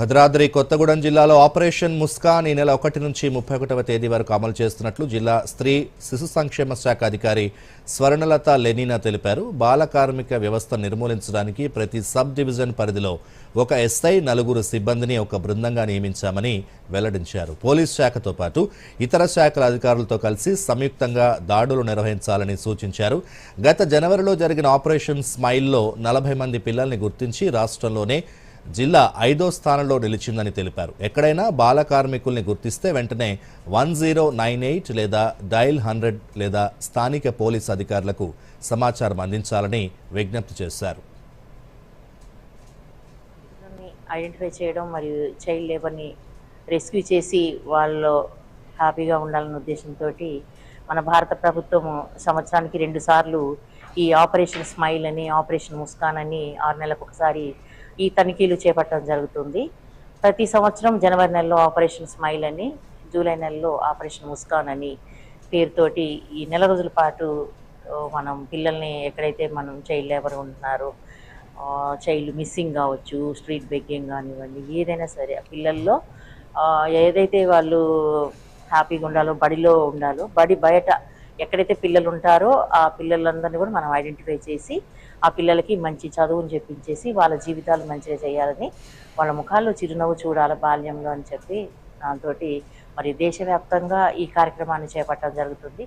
భద్రాద్రి కొత్తగూడెం జిల్లాలో ఆపరేషన్ ముస్కాన్ ఈ నెల ఒకటి నుంచి ముప్పై ఒకటవ తేదీ వరకు అమలు చేస్తున్నట్లు జిల్లా స్త్రీ శిశు సంక్షేమ శాఖ అధికారి స్వర్ణలత లెనినా తెలిపారు. బాల కార్మిక వ్యవస్థ నిర్మూలించడానికి ప్రతి సబ్ డివిజన్ పరిధిలో ఒక ఎస్ఐ నలుగురు సిబ్బందిని ఒక బృందంగా నియమించామని వెల్లడించారు. పోలీస్ శాఖతో పాటు ఇతర శాఖల అధికారులతో కలిసి సంయుక్తంగా దాడులు నిర్వహించాలని సూచించారు. గత జనవరిలో జరిగిన ఆపరేషన్ స్మైల్లో నలభై మంది పిల్లల్ని గుర్తించి రాష్ట్రంలోనే జిల్లా ఐదో స్థానంలో నిలిచిందని తెలిపారు. ఎక్కడైనా బాల కార్మికుల్ని గుర్తిస్తే వెంటనే వన్ జీరో నైన్ ఎయిట్ లేదా డైల్ హండ్రెడ్ లేదా స్థానిక పోలీస్ అధికారులకు సమాచారం అందించాలని విజ్ఞప్తి చేశారు. ఐడెంటిఫై చేయడం మరియు చైల్డ్ లేబర్ని రెస్క్యూ చేసి వాళ్ళు హ్యాపీగా ఉండాలన్న ఉద్దేశంతో మన భారత ప్రభుత్వం సంవత్సరానికి రెండుసార్లు ఈ ఆపరేషన్ స్మైల్ అని ఆపరేషన్ ముస్కాన్ అని ఆరు నెలలకు ఒకసారి ఈ తనిఖీలు చేపట్టడం జరుగుతుంది. ప్రతి సంవత్సరం జనవరి నెలలో ఆపరేషన్ స్మైల్ అని జూలై నెలలో ఆపరేషన్ ముస్కాన్ అని పేరుతోటి ఈ నెల రోజుల పాటు మనం పిల్లల్ని ఎక్కడైతే మనం చైల్డ్ లేబర్ ఉంటున్నారో చైల్డ్ మిస్సింగ్ కావచ్చు స్ట్రీట్ బెగ్గింగ్ కానివ్వండి ఏదైనా సరే ఆ పిల్లల్లో ఏదైతే వాళ్ళు హ్యాపీగా ఉండాలో బడిలో ఉండాలో బడి బయట ఎక్కడైతే పిల్లలు ఉంటారో ఆ పిల్లలందరినీ కూడా మనం ఐడెంటిఫై చేసి ఆ పిల్లలకి మంచి చదువుని చెప్పించేసి వాళ్ళ జీవితాలు మంచిగా చేయాలని వాళ్ళ ముఖాల్లో చిరునవ్వు చూడాలి బాల్యంలో అని చెప్పి దాంతో మరి దేశవ్యాప్తంగా ఈ కార్యక్రమాన్ని చేపట్టడం జరుగుతుంది.